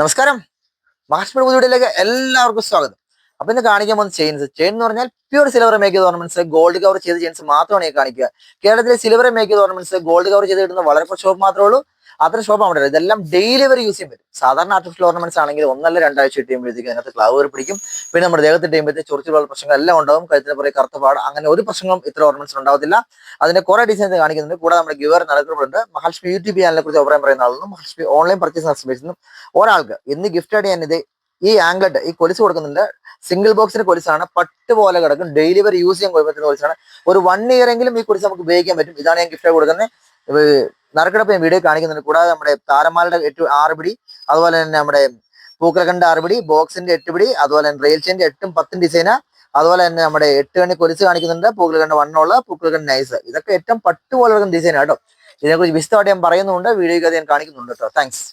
നമസ്കാരം. മഹാഷ്മി പുതിയയിലേക്ക് എല്ലാവർക്കും സ്വാഗതം. അപ്പൊ ഇന്ന് കാണിക്കാൻ പോകുന്ന ചെയിൻസ് ചെയിൻ എന്ന് പറഞ്ഞാൽ pure silver make ornaments gold cover ചെയ്ത ചെയിൻസ് മാത്രമാണ് ഈ കാണിക്കുക. കേരളത്തിലെ silver make ornaments gold cover ചെയ്ത് കിട്ടുന്ന വളരെ കുറച്ച് ഷോപ്പ് മാത്രമേ ഉള്ളൂ. അത്ര ഷോപ്പ് അവിടെ. ഇതെല്ലാം ഡെയിലി വരെ യൂസ് ചെയ്യാൻ പറ്റും. സാധാരണ ആർട്ടിഫിഷ്യൽ ഓർണമെന്റ്സ് ആണെങ്കിൽ ഒന്നല്ല രണ്ടാഴ്ച ഇട്ടുമ്പോഴത്തേക്ക് അതിനകത്ത് ക്ലാവ് കയറി പിടിക്കും. പിന്നെ നമ്മുടെ ദേഹത്ത് ഇട്ടുമ്പോഴത്തെ ചൊറിച്ചുള്ള പ്രശ്നങ്ങൾ എല്ലാം ഉണ്ടാവും. കഴുത്തിന് പുറകെ കറുത്തപാട് അങ്ങനെ ഒരു പ്രശ്നങ്ങളും ഇത്ര ഓർണമെന്റ്സ് ഉണ്ടാവത്തില്ല. അതിന്റെ കുറെ ഡിസൈൻസ് കാണിക്കുന്നുണ്ട്. കൂടെ നമ്മുടെ ഗിവർ നടക്കുന്നുണ്ട് മഹാലക്ഷ്മി യൂട്യൂബ് ചാനലിനെ കുറിച്ച് അഭിപ്രായം പറയുന്ന ആളും മഹാലക്ഷ്മി ഓൺലൈൻ പർച്ചേസ് നടത്തുന്നു ഒരാൾക്ക് ഇന്ന് ഗിഫ്റ്റ് ആയിട്ട് ഞാനിത് ഈ ആംഗ്ലറ്റ് ഈ കൊലിസ് കൊടുക്കുന്നുണ്ട്. സിംഗിൾ ബോക്സിന്റെ കൊലിസാണ്. പട്ട് പോലെ കിടക്കും. ഡെയിലി വരെ യൂസ് ചെയ്യാൻ പറ്റുന്ന കൊലിസാണ്. ഒരു വൺ ഇയർ എങ്കിലും ഈ കൊലിസ് നമുക്ക് ഉപയോഗിക്കാൻ പറ്റും. ഇതാണ് ഞാൻ ഗിഫ്റ്റ് കൊടുക്കുന്നത്. നറുക്കെടുപ്പ് ഞാൻ വീഡിയോ കാണിക്കുന്നുണ്ട്. കൂടാതെ നമ്മുടെ താരമാലയുടെ എട്ട് ആറ് പിടി അതുപോലെ തന്നെ നമ്മുടെ പൂക്കലക്കണ്ട ആറ് പിടി ബോക്സിന്റെ എട്ട് പിടി അതുപോലെ തന്നെ റെയിൽ ചെയിന്റെ എട്ടും പത്തും ഡിസൈന അതുപോലെ തന്നെ നമ്മുടെ എട്ട് കണ്ണി കൊലിച്ച് കാണിക്കുന്നുണ്ട്. പൂക്കലക്കണ്ട വണ്ണുള്ള പൂക്കലക്കണ്ട നൈസ് ഇതൊക്കെ ഏറ്റവും പട്ട് പോലെ കിടക്കുന്ന ഡിസൈൻ കേട്ടോ. ഇതിനെക്കുറിച്ച് വിശദമായിട്ട് ഞാൻ പറയുന്നുണ്ട്. വീഡിയോയ്ക്ക് അത് ഞാൻ കാണിക്കുന്നുണ്ട് കേട്ടോ. താങ്ക്സ്